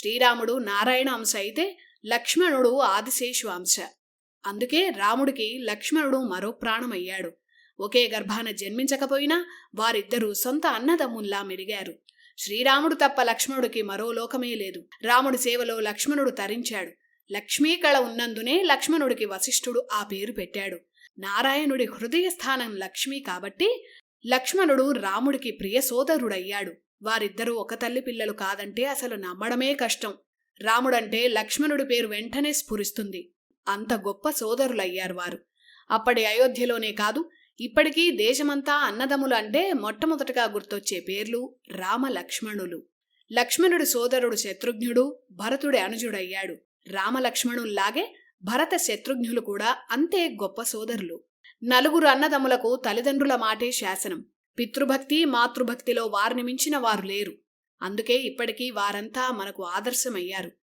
శ్రీరాముడు నారాయణ అంశ అయితే లక్ష్మణుడు ఆదిశేషు అంశ అందుకే రాముడికి లక్ష్మణుడు మరో ప్రాణమయ్యాడు. ఒకే గర్భాన జన్మించకపోయినా వారిద్దరూ సొంత అన్నదమ్ముల్లా మెరిగారు. శ్రీరాముడు తప్ప లక్ష్మణుడికి మరో లోకమే లేదు. రాముడి సేవలో లక్ష్మణుడు తరించాడు. లక్ష్మీ కళ ఉన్నందునే లక్ష్మణుడికి వశిష్ఠుడు ఆ పేరు పెట్టాడు. నారాయణుడి హృదయ స్థానం లక్ష్మి కాబట్టి లక్ష్మణుడు రాముడికి ప్రియ సోదరుడయ్యాడు. వారిద్దరూ ఒక తల్లి పిల్లలు కాదంటే అసలు నమ్మడమే కష్టం. రాముడంటే లక్ష్మణుడి పేరు వెంటనే స్ఫురిస్తుంది. అంత గొప్ప సోదరులయ్యారు వారు. అప్పటి అయోధ్యలోనే కాదు ఇప్పటికీ దేశమంతా అన్నదమ్ములు అంటే మొట్టమొదటగా గుర్తొచ్చే పేర్లు రామ లక్ష్మణులు లక్ష్మణుడి సోదరుడు శత్రుఘ్నుడు భరతుడి అనుజుడయ్యాడు. రామలక్ష్మణుల్లాగే భరత శత్రుఘ్నులు కూడా అంతే గొప్ప సోదరులు. నలుగురు అన్నదమ్ములకు తల్లిదండ్రుల మాటే శాసనం. పితృభక్తి మాతృభక్తిలో వారిని మించిన వారు లేరు. అందుకే ఇప్పటికీ వారంతా మనకు ఆదర్శమయ్యారు.